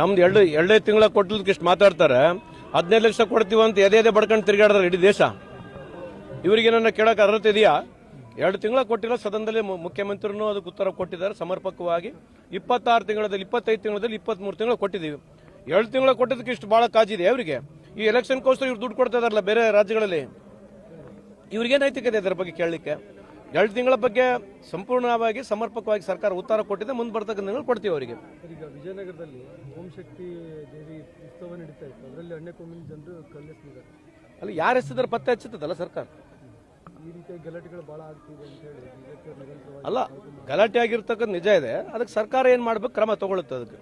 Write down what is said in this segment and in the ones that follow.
ನಮ್ದು ಎರಡು, ಎರಡೇ ತಿಂಗಳ ಕೊಟ್ಟಲಿಕ್ಕೆ ಇಷ್ಟು ಮಾತಾಡ್ತಾರೆ. ಹದಿನೈದು ಲಕ್ಷ ಕೊಡ್ತೀವಿ ಅಂತ ಎದೆ ಎದೆ ಬಡ್ಕೊಂಡು ತಿರುಗಾಡಿದ್ರೆ ಇಡೀ ದೇಶ. ಇವರಿಗೆ ನನ್ನ ಕೇಳಕ್ಕೆ ಅರ್ಹತೆ ಇದೆಯಾ? ಎರಡು ತಿಂಗಳ ಕೊಟ್ಟಿಲ್ಲ ಸದನದಲ್ಲಿ ಮುಖ್ಯಮಂತ್ರಿನೂ ಅದಕ್ಕೆ ಉತ್ತರ ಕೊಟ್ಟಿದ್ದಾರೆ, ಸಮರ್ಪಕವಾಗಿ. ಇಪ್ಪತ್ತಾರು ತಿಂಗಳಲ್ಲಿ, ಇಪ್ಪತ್ತೈದು ತಿಂಗಳಲ್ಲಿ ಇಪ್ಪತ್ಮೂರು ತಿಂಗಳು ಕೊಟ್ಟಿದ್ದೀವಿ. ಎರಡು ತಿಂಗಳ ಕೊಟ್ಟಿದ್ದಕ್ಕೆ ಇಷ್ಟು ಭಾಳ ಕಾಜಿದೆ ಅವರಿಗೆ ಈ ಎಲೆಕ್ಷನ್ಗೋಸ್ಕರ ಇವ್ರು ದುಡ್ಡು ಕೊಡ್ತಾ ಇದಾರಲ್ಲ ಬೇರೆ ರಾಜ್ಯಗಳಲ್ಲಿ. ಇವ್ರಿಗೆ ನೈತಿಕತೆ ಇದೆ ಇದರ ಬಗ್ಗೆ ಕೇಳಲಿಕ್ಕೆ? ಎರಡು ತಿಂಗಳ ಬಗ್ಗೆ ಸಂಪೂರ್ಣವಾಗಿ ಸಮರ್ಪಕವಾಗಿ ಸರ್ಕಾರ ಉತ್ತರ ಕೊಟ್ಟಿದೆ ಮುಂದೆ ಬರ್ತಕ್ಕಂಥ ದಿನಗಳು ಕೊಡ್ತೀವಿ ಅವರಿಗೆ. ಈಗ ವಿಜಯನಗರದಲ್ಲಿ ಓಂ ಶಕ್ತಿ ದೇವಿ ಉತ್ಸವ ನಡೀತಾ ಇತ್ತು. ಅದರಲ್ಲಿ ಅಣ್ಣಕೊಂಬಿನ ಜನರು ಕಲ್ಲೆಸ್ತಿದ್ದಾರೆ ಅಲ್ಲಿ ಯಾರು ಹೆಸರಿದ್ರೆ ಪತ್ತೆ ಹಚ್ಚುತ್ತದಲ್ಲ ಸರ್ಕಾರ? ಈ ರೀತಿಯ ಗಲಾಟೆಗಳು ಬಹಳ ಆಗ್ತಿದೆ ಅಂತ ಹೇಳಿ ಅಲ್ಲ ಗಲಾಟೆ ಆಗಿರ್ತಕ್ಕಂಥ ನಿಜ ಇದೆ. ಅದಕ್ಕೆ ಸರ್ಕಾರ ಏನು ಮಾಡಬೇಕು? ಕ್ರಮ ತಗೊಳುತ್ತೆ ಅದಕ್ಕೆ.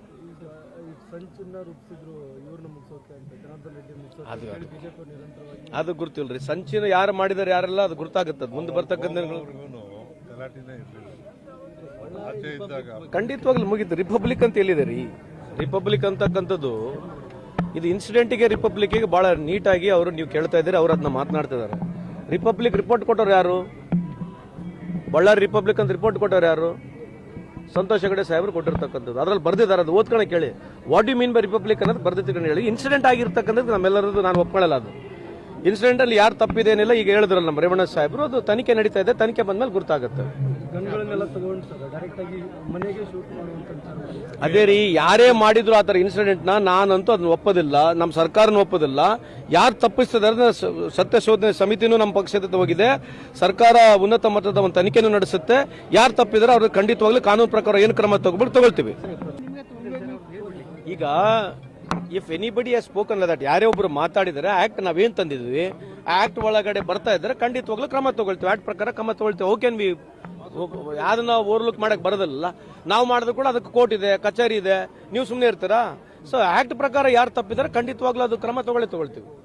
ಸಂಚನ್ನ ರೂಪಿಸಿದ್ರು ಇವ್ರನ್ನ ಮುಗಿಸೋಕೆ ಅಂತ ಜನಾರ್ದನ್ ರೆಡ್ಡಿ ಮುಗಿಸೋಕೆ ಅದು- ಅಂತ ಹೇಳಿ ಬಿಜೆಪಿ ನಿರಂತರವಾಗಿ ಅದು ಗುರ್ತಿಲ್ರಿ. ಸಂಚಿನ ಯಾರು ಮಾಡಿದಾರೆ ಯಾರೆಲ್ಲ ಅದು ಗುರ್ತಾಗುತ್ತೆ ಅದು ಮುಂದೆ ಬರ್ತಕ್ಕಂಥ ಖಂಡಿತವಾಗ್ಲೂ ಮುಗಿತು. ರಿಪಬ್ಲಿಕ್ ಅಂತ ಎಲ್ಲಿದೆ ರೀ. ರಿಪಬ್ಲಿಕ್ ಅಂತಕ್ಕಂಥದ್ದು ಇದು ಇನ್ಸಿಡೆಂಟಿಗೆ ಬಹಳ ಭಾಳ ನೀಟಾಗಿ ಅವರು ನೀವು ಕೇಳ್ತಾ ಇದ್ದೀರಿ ಅವ್ರು ಅದನ್ನ ಮಾತನಾಡ್ತಿದ್ದಾರೆ ರಿಪಬ್ಲಿಕ್ ರಿಪೋರ್ಟ್ ಕೊಟ್ಟವ್ರು ಯಾರು? ಬಳ್ಳಾರಿ ರಿಪಬ್ಲಿಕ್ ಅಂತ ರಿಪೋರ್ಟ್ ಕೊಟ್ಟವ್ರು ಯಾರು? ಸಂತೋಷ್ ಹೆಗಡೆ ಸಾಹೇಬರು ಕೊಟ್ಟಿರ್ತಕ್ಕಂಥದ್ದು. ಅದ್ರಲ್ಲಿ ಬರ್ದಿದ್ದಾರೆ ಅದು. ಓದ್ಕೊಳ್ಳೆ ಕೇಳಿ what you mean by republic ಅನ್ನೋದು ಬರ್ದಿತ್ತು ಹೇಳಿ. ಇನ್ಸಿಡೆಂಟ್ ಆಗಿರ್ತಕ್ಕಂಥದ್ದು ನಮ್ಮೆಲ್ಲರದ್ದು ನಾನು ಒಪ್ಕೊಳ್ಳಲ್ಲ ಅದು. ಇನ್ಸಿಡೆಂಟ್ ಅಲ್ಲಿ ಯಾರು ತಪ್ಪಿದೇನಿಲ್ಲ ಈಗ ಹೇಳಿದ್ರಲ್ಲ ನಮ್ಮ ರೇವಣ್ಣ ಸಾಹೇಬರು ಅದು ತನಿಖೆ ನಡೀತಾ ಇದೆ ತನಿಖೆ ಬಂದ್ಮೇಲೆ ಗೊತ್ತಾಗುತ್ತೆ ಗನ್ಗಳನ್ನೆಲ್ಲ ಸರ್ ಡೈರೆಕ್ಟ್ ಆಗಿ ಮನೆಗೆ ಶೂಟ್ ಮಾಡುವಂತ ವಿಚಾರ ಮಾಡಿ. ಅದೇ ರೀ ಯಾರೇ ಮಾಡಿದ್ರು ಆ ಥರ ಇನ್ಸಿಡೆಂಟ್ನ ನಾನಂತೂ ಅದನ್ನ ಒಪ್ಪೋದಿಲ್ಲ ನಮ್ಮ ಸರ್ಕಾರನೂ ಒಪ್ಪೋದಿಲ್ಲ. ಯಾರು ತಪ್ಪಿಸ್ತಿದ್ದಾರೆ ಸ- ಸತ್ಯ ಶೋಧನೆ ಸಮಿತಿನೂ ನಮ್ಮ ಪಕ್ಷದ ಹೋಗಿದೆ ಸರ್ಕಾರ ಉನ್ನತ ಮಟ್ಟದ ಒಂದು ತನಿಖೆನೂ ನಡೆಸುತ್ತೆ. ಯಾರು ತಪ್ಪಿದ್ರೆ ಅವ್ರಿಗೆ ಖಂಡಿತವಾಗ್ಲೂ ಕಾನೂನು ಪ್ರಕಾರ ಏನು ಕ್ರಮ ತಗೊಂಡ್ಬಿಟ್ಟು ತಗೊಳ್ತೀವಿ. ಈಗ ಇಫ್ ಎನಿಬಡಿ ಆ ಸ್ಪೋಕನ್ ದಟ್ ಯಾರೇ ಒಬ್ರು ಮಾತಾಡಿದ್ರೆ ಆಕ್ಟ್ ನಾವೇನ್ ತಂದಿದ್ವಿ? ಆಕ್ಟ್ ಒಳಗಡೆ ಬರ್ತಾ ಇದ್ರೆ ಖಂಡಿತವಾಗ್ಲೂ ಕ್ರಮ ತಗೊಳ್ತೀವಿ. ಆಕ್ಟ್ ಪ್ರಕಾರ ಕ್ರಮ ತಗೊಳ್ತೀವಿ. ಓಕೆ ವಿ ಯಾರನ್ನ ಓವರ್ಲುಕ್ ಮಾಡಕ್ ಬರೋದಿಲ್ಲ. ನಾವು ಮಾಡಿದ್ರು ಕೂಡ ಅದಕ್ಕೆ ಕೋರ್ಟ್ ಇದೆ, ಕಚೇರಿ ಇದೆ. ನೀವು ಸುಮ್ಮನೆ ಇರ್ತೀರಾ? ಸೊ ಆಕ್ಟ್ ಪ್ರಕಾರ ಯಾರು ತಪ್ಪಿದ್ರೆ ಖಂಡಿತವಾಗ್ಲೂ ಅದು ಕ್ರಮ ತಗೊಳ್ಳಿ ತಗೊಳ್ತೀವಿ.